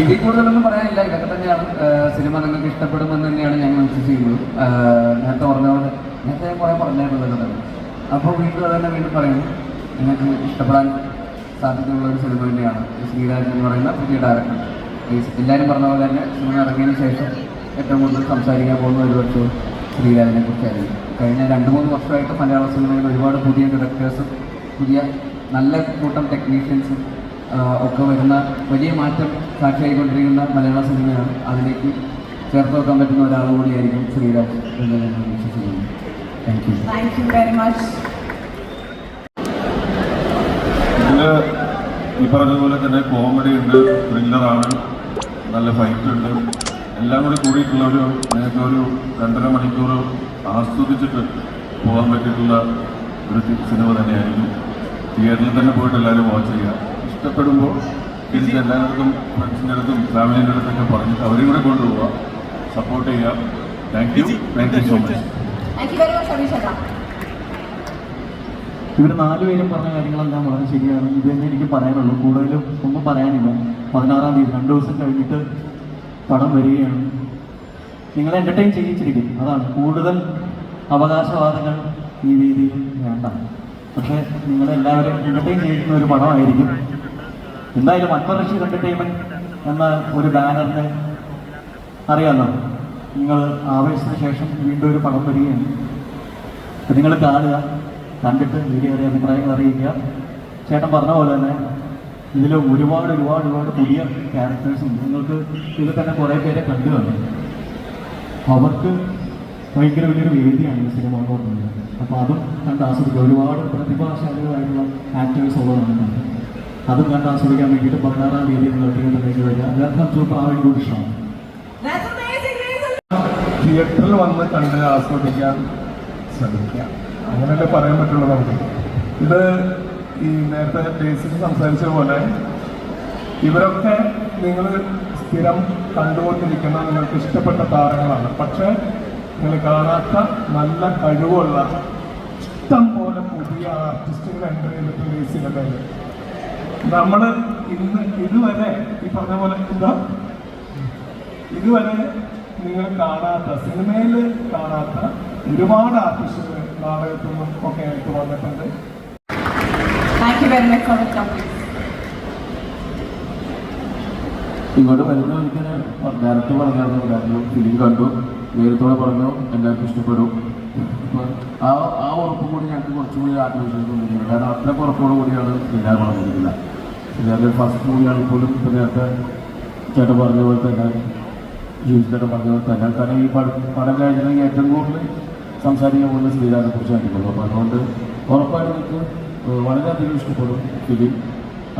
ഇതിൽ കൂടുതലൊന്നും പറയാനില്ല. ഇതൊക്കെ തന്നെയാണ് സിനിമ നിങ്ങൾക്ക് ഇഷ്ടപ്പെടുമെന്ന് തന്നെയാണ് ഞങ്ങൾ വിശ്വസിക്കുന്നത്. നേരത്തെ പറഞ്ഞ പോലെ നേരത്തെ കുറേ പറഞ്ഞായിരുന്നു തന്നെ. അപ്പോൾ വീണ്ടും അത് തന്നെ വീണ്ടും പറയുന്നു. നിങ്ങൾക്ക് ഇഷ്ടപ്പെടാൻ സാധ്യതയുള്ള ഒരു സിനിമ തന്നെയാണ്. ശ്രീരാജ് എന്ന് പറയുന്ന പുതിയ ഡയറക്ടർ എല്ലാവരും പറഞ്ഞ പോലെ തന്നെ സിനിമ ഇറങ്ങിയതിന് ശേഷം ഏറ്റവും കൂടുതൽ സംസാരിക്കാൻ പോകുന്ന ഒരു പക്ഷേ ശ്രീരാജിനെ കുറിച്ചായിരിക്കും കഴിഞ്ഞ രണ്ട് മൂന്ന് വർഷമായിട്ട് മലയാള സിനിമയിൽ ഒരുപാട് പുതിയ ഡയറക്ടേഴ്സും പുതിയ നല്ല കൂട്ടം ടെക്നീഷ്യൻസും ഒക്കെ വരുന്ന വലിയ മാറ്റം സാക്ഷിയായിക്കൊണ്ടിരിക്കുന്ന മലയാള സിനിമയാണ്. അതിലേക്ക് ചേർത്ത് വെക്കാൻ പറ്റുന്ന ഒരാൾ കൂടിയായിരിക്കും ശ്രീരാജ് എന്ന് ഞാൻ വിശ്വസിക്കുന്നു. Thank you thank you very much ഇതിൽ ഈ പറഞ്ഞതുപോലെ തന്നെ കോമഡി ഉണ്ട് ത്രില്ലറാണ് നല്ല ഫൈറ്റ് ഉണ്ട്. എല്ലാം കൂടി കൂടിയിട്ടുള്ള ഒരു നിങ്ങൾക്ക് ഒരു രണ്ടര മണിക്കൂർ ആസ്വദിച്ചിട്ട് പോകാൻ പറ്റിയിട്ടുള്ള ഒരു സിനിമ തന്നെയായിരിക്കും തിയേറ്ററിൽ തന്നെ പോയിട്ട് എല്ലാവരും വാച്ച് ചെയ്യുക. ഇഷ്ടപ്പെടുമ്പോൾ തിരിച്ച് എല്ലാവർക്കും ഫ്രണ്ട്സിന്റെ അടുത്തും ഫാമിലിന്റെ അടുത്തൊക്കെ പറഞ്ഞിട്ട് അവരും കൂടെ കൊണ്ടുപോവുക സപ്പോർട്ട് ചെയ്യുക. Thank you thank you so much ഇവർ നാലുപേരും പറഞ്ഞ കാര്യങ്ങളെല്ലാം വളരെ ശരിയാണ്. ഇത് തന്നെ എനിക്ക് പറയാനുള്ളൂ. കൂടുതലും ഒന്നും പറയാനില്ല. പതിനാറാം തീയതി രണ്ട് ദിവസം കഴിഞ്ഞിട്ട് പടം വരികയാണ്. നിങ്ങളെ എന്റർടൈൻ ചെയ്യിച്ചിരിക്കും. അതാണ്. കൂടുതൽ അവകാശവാദങ്ങൾ ഈ രീതിയിൽ വേണ്ട. പക്ഷേ നിങ്ങളെല്ലാവരും എന്റർടൈൻ ചെയ്യുന്ന ഒരു പടമായിരിക്കും. എന്തായാലും അക്ബർ റഷീദ് എന്റർടൈൻമെന്റ് എന്ന ഒരു ബാനറിനെ അറിയാമല്ലോ നിങ്ങൾ ആവേശത്തിന് ശേഷം വീണ്ടും ഒരു പടം വരികയാണ്. നിങ്ങൾ കാണുക കണ്ടിട്ട് അറിയാൻ അഭിപ്രായങ്ങൾ അറിയിക്കുക. ചേട്ടൻ പറഞ്ഞ പോലെ തന്നെ ഇതിൽ ഒരുപാട് ഒരുപാട് ഒരുപാട് പുതിയ ക്യാരക്ടേഴ്സും നിങ്ങൾക്ക് ഇതിൽ തന്നെ കുറേ പേരെ കണ്ടു തന്നെ അവർക്ക് ഭയങ്കര വലിയൊരു വേദിയാണ് ഈ സിനിമ എന്ന് അപ്പോൾ അതും കണ്ട് ആസ്വദിക്കുക. ഒരുപാട് പ്രതിഭാശാലികളായിട്ടുള്ള ആക്ടേഴ്സ് ഉള്ളതാണ് അതും കണ്ട് ആസ്വദിക്കാൻ വേണ്ടിയിട്ട് പതിനാറാം തീയതി നിങ്ങൾ തിരുവനന്തപുരത്തേക്ക് വരിക. വെൽക്കം ടു പ്രാവിൻ ഗുഡ് ഷോ. തിയേറ്ററിൽ വന്ന് കണ്ട് ആസ്വദിക്കാൻ ശ്രമിക്കാം അങ്ങനെയല്ലേ പറയാൻ പറ്റുള്ളൂ നമുക്ക്. ഇത് ഈ നേരത്തെ ബേസിൽ സംസാരിച്ച പോലെ ഇവരൊക്കെ നിങ്ങൾ സ്ഥിരം കണ്ടുകൊണ്ടിരിക്കുന്ന നിങ്ങൾക്ക് ഇഷ്ടപ്പെട്ട താരങ്ങളാണ്. പക്ഷേ നിങ്ങൾ കാണാത്ത നല്ല കഴിവുള്ള ഇഷ്ടം പോലെ പുതിയ ആർട്ടിസ്റ്റുകൾ എന്റർ ചെയ്തിട്ട് ഈ നമ്മൾ ഇന്ന് ഇതുവരെ ഈ പറഞ്ഞ പോലെ എന്താ? ഇതുവരെ നിങ്ങൾ കാണാത്ത സിനിമയിൽ കാണാത്ത ഒരുപാട് ആർട്ടിസ്റ്റുകൾ നാടകത്തിൽ നിന്നും ഒക്കെ ആയിട്ട് വന്നിട്ടുണ്ട്. ഇവിടെ you very much for the compliment. ഇങ്ങോട്ട് വരുന്ന ഒരിക്കലും നേരത്തെ പറഞ്ഞായിരുന്നു കാരണം ഫിലിം കണ്ടു നേരത്തോടെ പറഞ്ഞു എല്ലാവർക്കും ഇഷ്ടപ്പെടും ആ ആ ഉറപ്പ് കൂടി ഞങ്ങൾക്ക് കുറച്ചും കൂടി ആത്മവിശ്വാസം കാരണം അത്ര ഉറപ്പോടു കൂടിയാണ് ശ്രീരാഗ് പറഞ്ഞിരിക്കുന്നത് ശ്രീരാഗ് ഫസ്റ്റ് മൂവിയാണ് പോലും ഇപ്പം നേരത്തെ ചേട്ടൻ പറഞ്ഞ പോലെ തന്നെ ജൂസ് ചേട്ടൻ പറഞ്ഞ പോലെ തന്നെ. കാരണം ഈ പടം പടം കഴിഞ്ഞിട്ടുണ്ടെങ്കിൽ ഏറ്റവും കൂടുതൽ സംസാരിക്കാൻ പോകുന്ന ശ്രീരാനെ കുറിച്ചായിരിക്കുള്ളൂ അപ്പോൾ അതുകൊണ്ട് ഉറപ്പായിട്ട് നിങ്ങൾക്ക് വളരെയധികം ഇഷ്ടപ്പെടും ഫിലിം.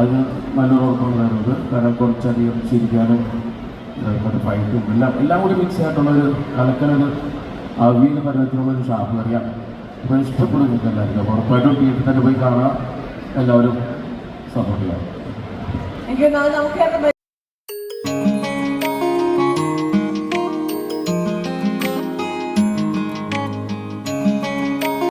അതിന് നല്ലൊരു ഉറപ്പാണ് വരുന്നത്. കാരണം കുറച്ചധികം ചിരിക്കാനും മറ്റേ ഫൈറ്റും എല്ലാം എല്ലാം കൂടി മിക്സ് ആയിട്ടുള്ളൊരു കലക്കലൊരു അവീന പരിണത്തിനുള്ളൊരു ഷാപ്പ് അറിയാം അപ്പോൾ ഇഷ്ടപ്പെടും നിങ്ങൾക്ക് എല്ലാവർക്കും ഉറപ്പായിട്ടും തിയേറ്ററിൽ തന്നെ പോയി കാണാം എല്ലാവരും സപ്പോർട്ട് ചെയ്യാം. Thank you. Now, നമുക്ക്